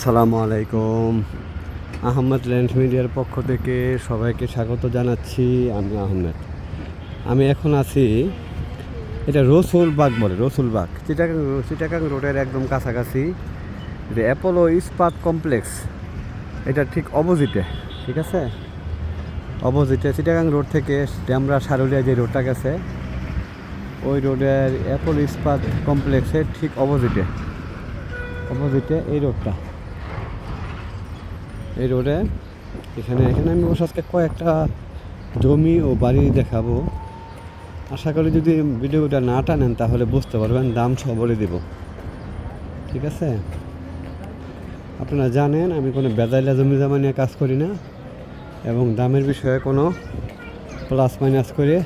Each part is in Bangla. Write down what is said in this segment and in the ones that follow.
আসসালামু আলাইকুম। আহমেদ ল্যান্ড মিডিয়ার পক্ষ থেকে সবাইকে স্বাগত জানাচ্ছি, আমি আহমেদ। আমি এখন আছি, এটা রসুলবাগ বলে রসুলবাগ চিটাগাং চিটাগাং রোডের একদম কাছাকাছি। যে অ্যাপোলো ইস্পাত কমপ্লেক্স। এটা ঠিক অপোজিটে, ঠিক আছে? অপোজিটে চিটাগাং রোড থেকে ড্যামরা সারুলিয়া যে রোডটা গেছে, ওই রোডের অ্যাপোলো ইস্পাত কমপ্লেক্সের ঠিক অপোজিটে। অপোজিটে এই রোডটা। এই রোডে। এখানে এখানে আমি অবশ্য আজকে কয়েকটা জমি ও বাড়ি দেখাবো। আশা করি যদি ভিডিওটা না টানেন তাহলে বুঝতে পারবেন, দাম সহ বলে দেব। ঠিক আছে? আপনারা জানেন, আমি কোনো বেজাইলা জমি জমা নিয়ে কাজ করি না এবং দামের বিষয়ে কোনো প্লাস মাইনাস করে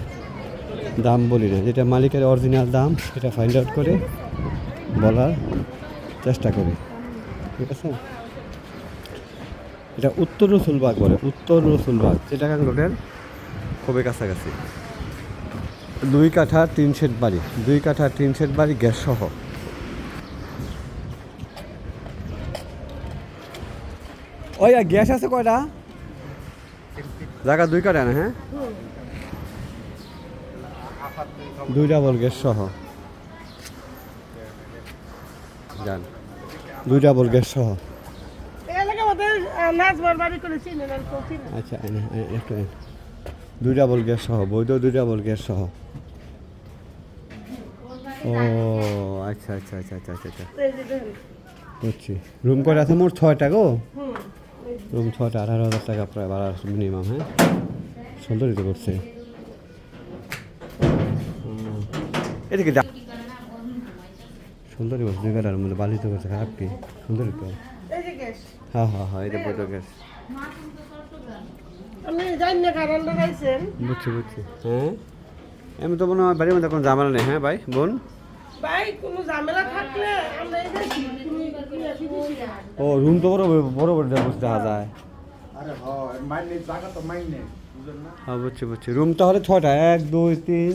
দাম বলি না। যেটা মালিকের অরিজিনাল দাম, সেটা ফাইন্ড আউট করে বলার চেষ্টা করি। ঠিক আছে? এটা উত্তর রসুলবাগ বলে উত্তর রসুলবাগ চিটাগাং রোডের খুবই কাছাকাছি। দুই কাঠা তিন সেট বাড়ি। দুই কাঠা তিন সেট বাড়ি গ্যাস সহ। ওই গ্যাস আছে কয়টা? জায়গা দুই কাঠা না হ্যাঁ? দুই ডাবল গ্যাস সহ। যান দুই ডাবল গ্যাস সহ এলাকা মধ্যে নাচবার বাড়ি করে চিনেন আর কেউ চিনে না। আচ্ছা এনে, একটু। দুই ডাবল গ্যাস সহ বৈধ দুই ডাবল গ্যাস সহ। ও আচ্ছা আচ্ছা আচ্ছা আচ্ছা আচ্ছা আচ্ছা। বুঝছি। রুম করে আছে? মোট ছয়টা গো? রুম ছয়টা আঠারো হাজার টাকা প্রায় ভাড়া মিনিমাম হ্যাঁ? সুন্দরই তো করছে। এদিকে যা। সুন্দরই করছে দুই কাটার মধ্যে বালি তো করছে খারাপ কি? সুন্দরই তো। হ্যাঁ হ্যাঁ হ্যাঁ এই যে গ্যাস না কারণ লাগাইছেন। বুঝছি বুঝছি। হ্যাঁ? এমনি তো মনে হয় বাড়ির মধ্যে কোনো ঝামেলা নেই হ্যাঁ ভাই বোন? ভাই কোনো ঝামেলা থাকলে আমরা এই। ও রুম তো বড় বড়- বড় দেখা যায়। আরে হয় মাইনে জায়গা তো মাইনে বুঝলেন হ্যাঁ বুঝছি বুঝছি। রুম তাহলে ছয়টা এক দুই তিন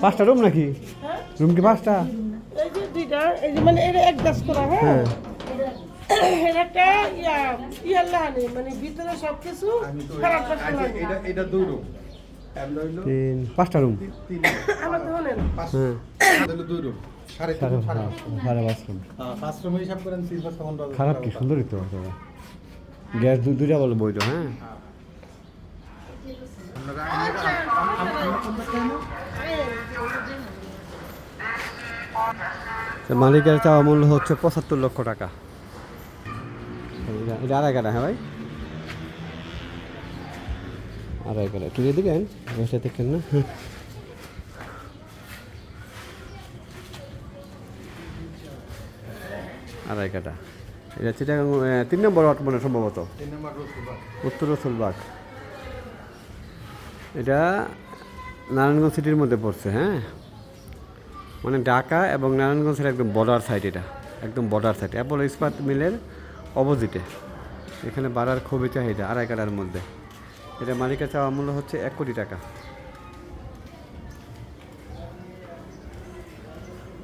পাঁচটা রুম নাকি? হ্যাঁ। রুম কি পাঁচটা? এই যে দুইটা এই যে মানে এটা এক গাছ করা হ্যাঁ? হ্যাঁ। এটা মানে ভিতরে সব কিছু খারাপ আচ্ছা, এটা এটা দুই রুম তিন পাঁচটা রুম আমার তো হ্যাঁ। দুই রুম সাড়ে পাঁচ রুম হ্যাঁ, হিসাব করেন খারাপ কি। সুন্দরই তো। গ্যাস দুই দুইটা বলো বইটা হ্যাঁ? আপনারা আমরা- আম- আম- আমরা কোনটা খাই না? তো মালিকের চাওয়া মূল্য হচ্ছে পঁচাত্তর লক্ষ টাকা। এটা- এটা আড়াই কাটা হ্যাঁ ভাই? আড়াই কাটা তুই এদিকে বসে দেখেন না। আড়াই কাটা এটা চিটাগাং তিন নম্বর অট মানে সম্ভবত। উত্তর রসুলবাগ এটা নারায়ণগঞ্জ সিটির মধ্যে পড়ছে হ্যাঁ? মানে ঢাকা এবং নারায়ণগঞ্জের একদম বর্ডার সাইড এটা। একদম বর্ডার সাইড অ্যাপোলো ইস্পাত মিলের অপোজিটে। এখানে বাড়ার খুবই চাহিদা, আড়াই কাটার মধ্যে। এটা মালিকের চাওয়া মূল্য হচ্ছে এক কোটি টাকা।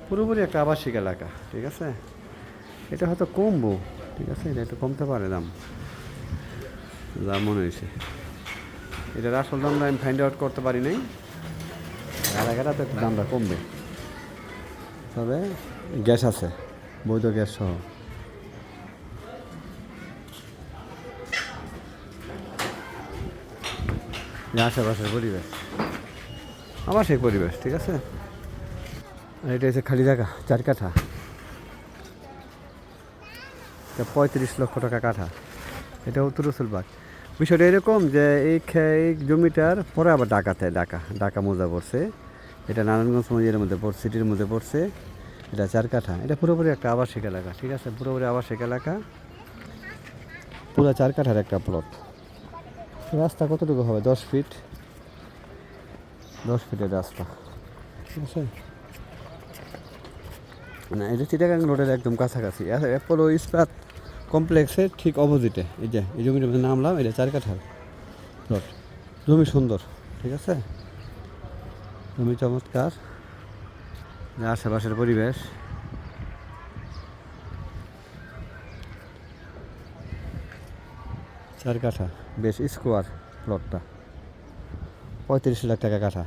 পুরোপুরি একটা আবাসিক এলাকা, ঠিক আছে? এটা হয়তো কমবো, ঠিক আছে? এটা একটু কমতে পারে দাম। যা মনে হয়েছে। এটার আসল দামটা আমি ফাইন্ড আউট করতে পারি নাই। এলাকাটা তো একটু দামটা কমবে। তবে গ্যাস আছে, বৈধ গ্যাস সহ। যে আশেপাশের পরিবেশ। আবাসিক পরিবেশ, ঠিক আছে? আর এটা হচ্ছে খালি জায়গা, চার কাঠা। এটা পঁয়ত্রিশ লক্ষ টাকা কাঠা। এটা উত্তর রসুলবাগ। বিষয়টা এরকম যে এই এই জমিটার পরে আবার ডাকাতে ডাকা ডাকা মোজা পড়ছে। এটা নারায়ণগঞ্জ মজিয়ার মধ্যে পড়ছে, সিটির মধ্যে পড়ছে। এটা চার কাঠা। এটা পুরোপুরি একটা আবাসিক এলাকা, ঠিক আছে? পুরোপুরি আবাসিক এলাকা। পুরো চার কাঠার একটা প্লট রাস্তা কতটুকু হবে? দশ ফিট দশ ফিটের রাস্তা। ঠিক আছে না এটা চিটাগাং রোডের একদম কাছাকাছি। অ্যাপোলো ইস্পাত কমপ্লেক্সের ঠিক অপোজিটে। এই যে এই জমিটার মধ্যে নামলাম এটা চার কাঠার প্লট জমি সুন্দর ঠিক আছে? জমি চমৎকার। আশেপাশের পরিবেশ। চার কাঠা। বেশ স্কোয়ার প্লটটা পঁয়ত্রিশ লাখ টাকা কাঠা।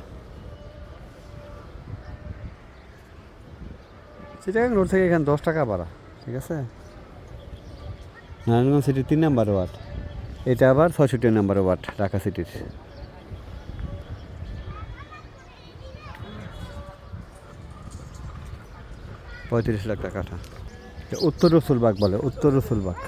চিটাগাং রোড থেকে এখানে দশ টাকা ভাড়া ঠিক আছে? নারায়ণগঞ্জ সিটির তিন নাম্বার ওয়ার্ড। এটা আবার ছয়ষট্টি নাম্বার ওয়ার্ড ঢাকা সিটির পঁয়ত্রিশ লাখ টাকা কাঠা। উত্তর রসুলবাগ বলে উত্তর রসুলবাগ।